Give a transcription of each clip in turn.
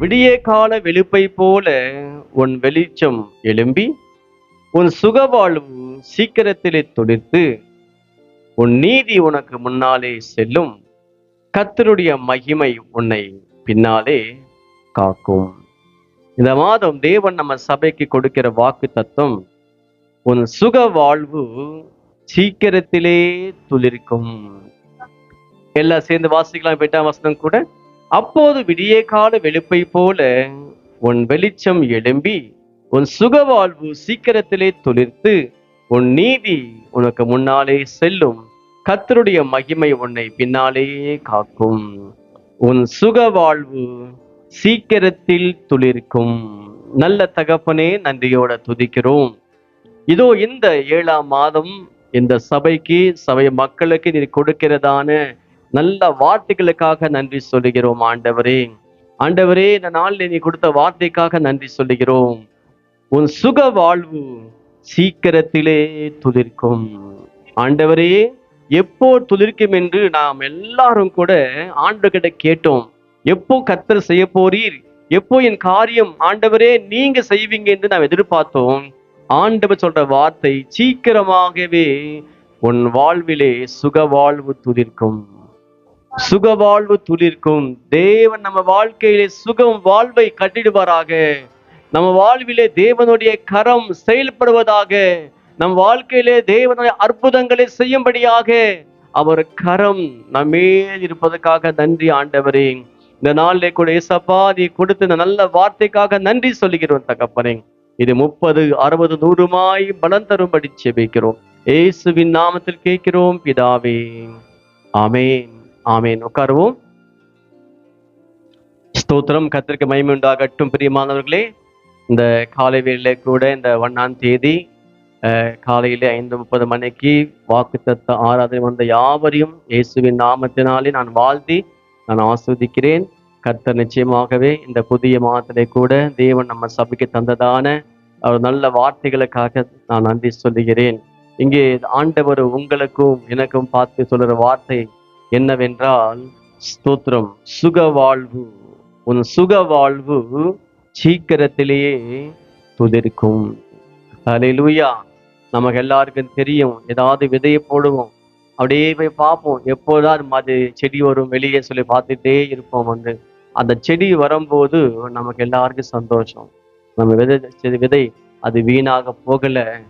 விடிய கால வெளுப்பை போல உன் வெளிச்சம் எழும்பி உன் சுகவாழ்வு சீக்கிரத்திலே துடித்து உன் நீதி உனக்கு முன்னாலே செல்லும். கத்தருடைய மகிமை உன்னை பின்னாலே காக்கும். இந்த மாதம் தேவன் நம்ம சபைக்கு கொடுக்கிற வாக்கு தத்துவம் உன் சுக வாழ்வு சீக்கிரத்திலே துளிர்க்கும். எல்லாம் சேர்ந்து வாசிக்கலாம் பெட்டா வசனம் கூட. அப்போது விடிய கால வெளுப்பை போல உன் வெளிச்சம் எழும்பி உன் சுக வாழ்வு சீக்கிரத்திலே துளிர்த்து உன் நீதி உனக்கு முன்னாலே செல்லும். கத்தருடைய மகிமை உன்னை பின்னாலேயே காக்கும். உன் சுக வாழ்வு சீக்கிரத்தில் துளிர்க்கும். நல்ல தகப்பனே நன்றியோட துதிக்கிறோம். இதோ இந்த ஏழாம் மாதம் இந்த சபைக்கு சபை மக்களுக்கு நீ கொடுக்கிறதான நல்ல வார்த்தைகளுக்காக நன்றி சொல்லுகிறோம் ஆண்டவரே. ஆண்டவரே இந்த நாளில் நீ கொடுத்த வார்த்தைக்காக நன்றி சொல்லுகிறோம். உன் சுக வாழ்வு சீக்கிரத்திலே துளிர்க்கும். ஆண்டவரே எப்போ துளிர்க்கும் என்று நாம் எல்லாரும் கூட ஆண்டுகிட்ட கேட்டோம். எப்போ கத்தர் செய்ய போறீர்? எப்போ என் காரியம் ஆண்டவரே நீங்க செய்வீங்க என்று நாம் எதிர்பார்த்தோம். ஆண்டவர் சொல்ற வார்த்தை சீக்கிரமாகவே உன் வாழ்விலே சுக வாழ்வு துதிர்க்கும் சுக வாழ்வு துளிர்க்கும். தேவன் நம்ம வாழ்க்கையிலே சுகம் வாழ்வை கட்டிடுவாராக. நம்ம வாழ்விலே தேவனுடைய கரம் செயல்படுவதாக. நம் வாழ்க்கையிலே தேவனுடைய அற்புதங்களை செய்யும்படியாக அவர் கரம் நம்மேல் இருப்பதற்காக நன்றி ஆண்டவரே. இந்த நாளிலே கூட ஏசப்பா நீ கொடுத்த இந்த நல்ல வார்த்தைக்காக நன்றி சொல்லுகிறோம் தகப்பனே. இது முப்பது அறுபது நூறுமாய் பலம் தரும்படி செபிக்கிறோம் இயேசுவின் நாமத்தில் கேட்கிறோம் பிதாவே. ஆமேன். ஆமேன். உட்காருவோம். ஸ்தோத்திரம். கத்திற்கு மயிமை உண்டாகட்டும் பிரியமானவர்களே. இந்த காலை வேளையில கூட இந்த ஒன்னாம் தேதி காலையில ஐந்து முப்பது மணிக்கு வாக்குத்தத்த ஆராதனை வந்த யாவரையும் இயேசுவின் நாமத்தினாலே நான் வாழ்த்தி நான் ஆஸ்வதிக்கிறேன். கர்த்தர் நிச்சயமாகவே இந்த புதிய மாதத்திலே கூட தேவன் நம்ம சபைக்கு தந்ததான அவர் நல்ல வார்த்தைகளுக்காக நான் நன்றி சொல்லுகிறேன். இங்கே ஆண்டவர் உங்களுக்கும் எனக்கும் பார்த்து சொல்லுற வார்த்தை என்னவென்றால் ஸ்தோத்திரம். சுக வாழ்வு. உன் சுக வாழ்வு சீக்கிரத்திலேயே துதிர்க்கும். ஹalleluya. நமக்கு எல்லாருக்கும் தெரியும். ஏதாவது விதையை போடுவோம். அப்படியே போய் பார்ப்போம். எப்போதான் அது செடி வரும் வெளியே சொல்லி பார்த்துட்டே இருப்போம் வந்து. அந்த செடி வரும்போது நமக்கு எல்லாருக்கும் சந்தோஷம். நம்ம விதை விதை அது வீணாக போகல.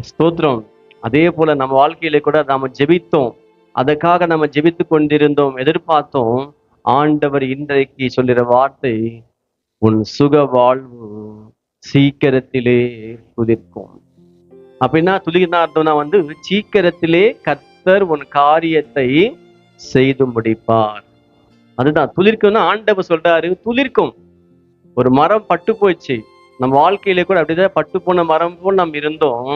ஸ்தோத்திரம். அதே போல நம்ம வாழ்க்கையில கூட நாம ஜெபித்தோம். அதற்காக நம்ம ஜெபித்து கொண்டிருந்தோம் எதிர்பார்த்தோம். ஆண்டவர் இன்றைக்கு சொல்லுற வார்த்தை உன் சுக வாழ்வு சீக்கிரத்திலே துதிர்க்கும் அப்படின்னா துளிர்னா அர்த்தம்னா வந்து சீக்கிரத்திலே கர்த்தர் உன் காரியத்தை செய்து முடிப்பார். அதுதான் துளிர்க்கும்னா ஆண்டவர் சொல்றாரு துளிர்க்கும். ஒரு மரம் பட்டு போச்சு. நம்ம வாழ்க்கையில கூட அப்படிதான் பட்டு போன மரம் போல் நாம் இருந்தோம்.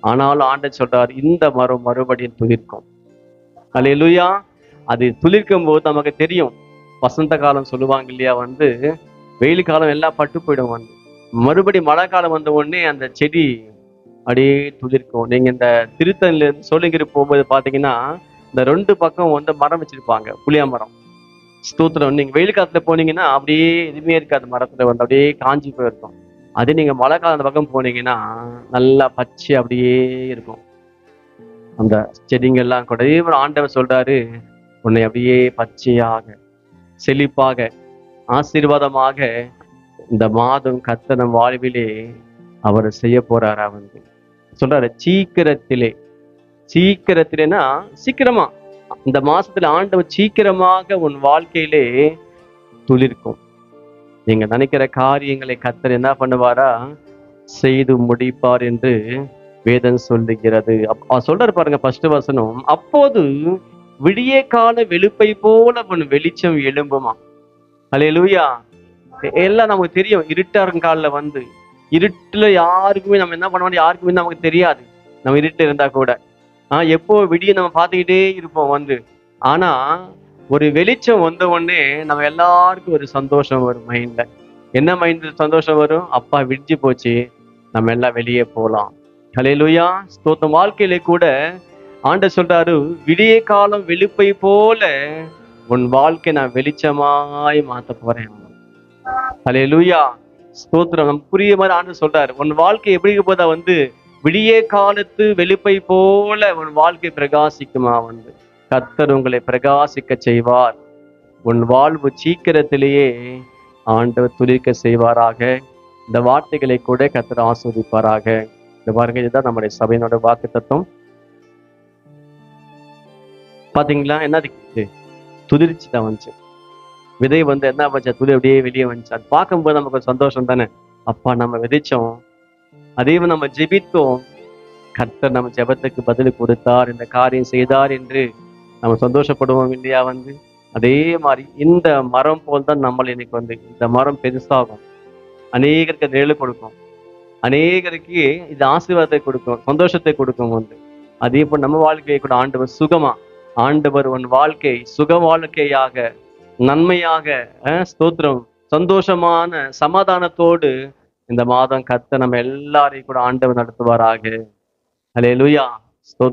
ஆனாலும் ஆண்டை சொல்றாரு இந்த மரம் மறுபடியும் துளிர்க்கும். அலையிலுயா அது துளிர்க்கும் போது நமக்கு தெரியும். வசந்த காலம் சொல்லுவாங்க இல்லையா வந்து வெயில் காலம் எல்லாம் பட்டு போயிடும் வந்து. மறுபடி மழை காலம் வந்த உடனே அந்த செடி அப்படியே துளிர்க்கும். நீங்க இந்த திருத்தணில இருந்து சோழிங்கிரி போகும்போது பாத்தீங்கன்னா இந்த ரெண்டு பக்கம் வந்து மரம் வச்சிருப்பாங்க புளியா மரம். ஸ்தூத்திரம். நீங்க வெயில் காலத்துல போனீங்கன்னா அப்படியே எதுவுமே இருக்காது மரத்துல வந்து அப்படியே காஞ்சி போயிருக்கும். அதே நீங்க மழை காலம் அந்த பக்கம் போனீங்கன்னா நல்லா பச்சை அப்படியே இருக்கும். அந்த செடிங்கள்லாம் கூட. இவர் ஆண்டவர் சொல்றாரு உன்னை அப்படியே பச்சையாக செழிப்பாக ஆசீர்வாதமாக இந்த மாதம் கத்தனம் வாழ்விலே அவர் செய்ய போறாரா வந்து சொல்றாரு சீக்கிரத்திலே சீக்கிரத்திலேனா சீக்கிரமா. இந்த மாசத்துல ஆண்டவர் சீக்கிரமாக உன் வாழ்க்கையிலே துளிர்க்கும். நீங்க நினைக்கிற காரியங்களை கத்தர் என்ன பண்ணுவாரா? செய்து முடிப்பார் என்று வேதம் சொல்லுகிறது. சொல்றாரு பாருங்க ஃபர்ஸ்ட் வசனம். அப்போது விடிய கால வெளுப்பை போல அவன் வெளிச்சம் எழும்புமா? அல்லேலூயா எல்லாம் நமக்கு தெரியும். இருட்டாருங்கால வந்து. இருட்டுல யாருக்குமே நம்ம என்ன பண்ணுவோம் யாருக்குமே நமக்கு தெரியாது. நம்ம இருட்டு இருந்தா கூட. ஆஹ் எப்போ விடிய நம்ம பார்த்துக்கிட்டே இருப்போம் வந்து. ஆனா ஒரு வெளிச்சம் வந்த உடனே நம்ம எல்லாருக்கும் ஒரு சந்தோஷம் வரும் மைண்ட்ல என்ன மைண்ட் சந்தோஷம் வரும்? அப்பா விடிஞ்சு போச்சு. நம்ம எல்லாம் வெளியே போகலாம் போலாம் ஹalleluya. ஸ்தோத்திரம். வாழ்க்கையிலே கூட ஆண்ட சொல்றாரு விடிய காலம் வெளுப்பை போல உன் வாழ்க்கை நான் வெளிச்சமாய் மாத்த போறேன். ஹalleluya. ஸ்தோத்திரம். புரிய மாதிரி ஆண்டு சொல்றாரு உன் வாழ்க்கை எப்படி போதா வந்து விடிய காலத்து வெளிப்பை போல உன் வாழ்க்கை பிரகாசிக்குமா? வந்து கத்தர் உங்களை பிரகாசிக்க செய்வார். உன் வாழ்வு சீக்கிரத்திலேயே ஆண்டவர் துளிர்க்க செய்வாராக. இந்த வார்த்தைகளை கூட கத்தர் ஆஸ்வதிப்பாராக. இந்த பாருங்க இதுதான் நம்முடைய சபையினோட வாக்கு தத்துவம் பாத்தீங்களா? என்ன துதிர்ச்சி தான் வந்துச்சு. விதை வந்து என்ன பண்ண துதி அப்படியே வெளியே வந்துச்சு. அது பார்க்கும்போது நமக்கு ஒரு சந்தோஷம் தானே? அப்பா நம்ம விதைச்சோம். அதையும் நம்ம ஜெபித்தோம். கர்த்தர் நம்ம ஜெபத்துக்கு பதில் கொடுத்தார். இந்த காரியம் செய்தார் என்று நம்ம சந்தோஷப்படுவோம் இல்லையா வந்து? அதே மாதிரி இந்த மரம் போல் தான் நம்மள இன்னைக்கு வந்து இந்த மரம் பெருசாகும். அநேகருக்கு நிழல் கொடுக்கும். அநேகருக்கு இது ஆசீர்வாதத்தை கொடுக்கும் சந்தோஷத்தை கொடுக்கும் வந்து அதே போல் நம்ம வாழ்க்கையை கூட ஆண்டவர் சுகமா ஆண்டவர் உன் வாழ்க்கை சுக வாழ்க்கையாக நன்மையாக ஸ்தோத்திரம் சந்தோஷமான சமாதானத்தோடு இந்த மாதம் கத்த நம்ம எல்லாரையும் கூட ஆண்டவர் நடத்துவாராக. அலே லூயா ஸ்தோத்